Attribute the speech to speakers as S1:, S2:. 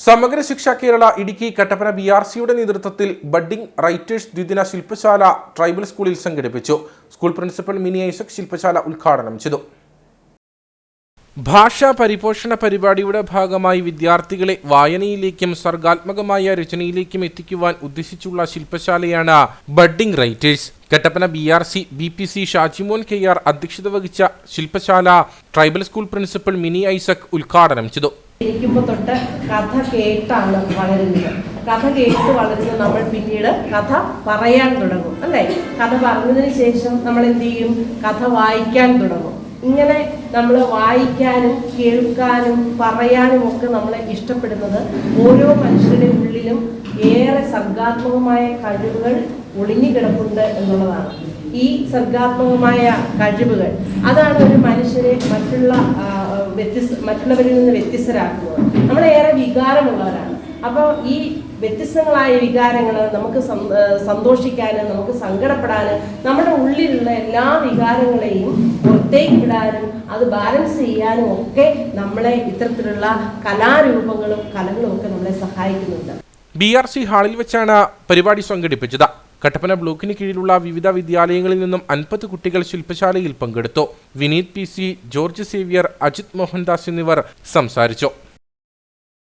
S1: സമഗ്ര Shiksha Kerala Idukki Kattappana B R സിയുടെ നേതൃത്വത്തിൽ ബഡ്ഡിംഗ് റൈറ്റേഴ്സ് ദ്വിദിന ശില്പശാല ട്രൈബൽ സ്കൂളിൽ സംഘടിപ്പിച്ചു. സ്കൂൾ പ്രിൻസിപ്പൽ മിനി ഐസക് ശില്പശാല ഉദ്ഘാടനം ചെയ്തു. ഭാഷാ പരിപോഷണ പരിപാടിയുടെ ഭാഗമായി വിദ്യാർത്ഥികളെ വായനയിലേക്കും സർഗാത്മകമായ രചനയിലേക്കും എത്തിക്കുവാൻ ഉദ്ദേശിച്ചുള്ള ശില്പശാലയാണ് budding writers. Kattappana B R C B P C Shajimon K R അധ്യക്ഷത വഹിച്ച ശില്പശാല tribal school principal Mini Isaac ഉദ്ഘാടനം ചെയ്തു.
S2: ഇരിക്കുമ്പോൾ തൊട്ട് കഥ കേട്ടാണ് വളരുന്നത്. കഥ കേട്ട് വളരുന്ന നമ്മൾ പിന്നീട് കഥ പറയാൻ തുടങ്ങും അല്ലേ? കഥ പറഞ്ഞതിന് ശേഷം നമ്മൾ എന്ത് ചെയ്യും? കഥ വായിക്കാൻ തുടങ്ങും. ഇങ്ങനെ നമ്മൾ വായിക്കാനും കേൾക്കാനും പറയാനും ഒക്കെ നമ്മൾ ഇഷ്ടപ്പെടുന്നത് ഓരോ മനുഷ്യരുടെ ഉള്ളിലും ഏറെ സർഗാത്മകമായ കഴിവുകൾ ഒളിഞ്ഞു കിടപ്പുണ്ട് എന്നുള്ളതാണ്. ഈ സർഗാത്മകമായ കഴിവുകൾ അതാണ് ഒരു മനുഷ്യരെ മറ്റുള്ള വ്യത്യസ്ത മറ്റുള്ളവരിൽ നിന്ന് വ്യത്യസ്തരാക്കുന്നത് നമ്മളേറെ വികാരമുള്ളവരാണ്. അപ്പോൾ ഈ വ്യത്യസ്തങ്ങളായ വികാരങ്ങൾ നമുക്ക് സന്തോഷിക്കാനും നമുക്ക് സങ്കടപ്പെടാനും നമ്മുടെ ഉള്ളിലുള്ള എല്ലാ വികാരങ്ങളെയും പുറത്തേക്ക് വിടാനും അത് ബാലൻസ് ചെയ്യാനും ഒക്കെ നമ്മളെ ഇത്തരത്തിലുള്ള കലാരൂപങ്ങളും കലകളും ഒക്കെ നമ്മളെ സഹായിക്കുന്നുണ്ട്.
S1: ബി ആർ സി ഹാളിൽ വെച്ചാണ് പരിപാടി സംഘടിപ്പിച്ചത്. കട്ടപ്പന ബ്ലോക്കിന് കീഴിലുള്ള വിവിധ വിദ്യാലയങ്ങളിൽ നിന്നും അൻപത് കുട്ടികൾ ശില്പശാലയിൽ പങ്കെടുത്തു. Vineeth P C George Xavier Ajith Mohandas എന്നിവർ സംസാരിച്ചു.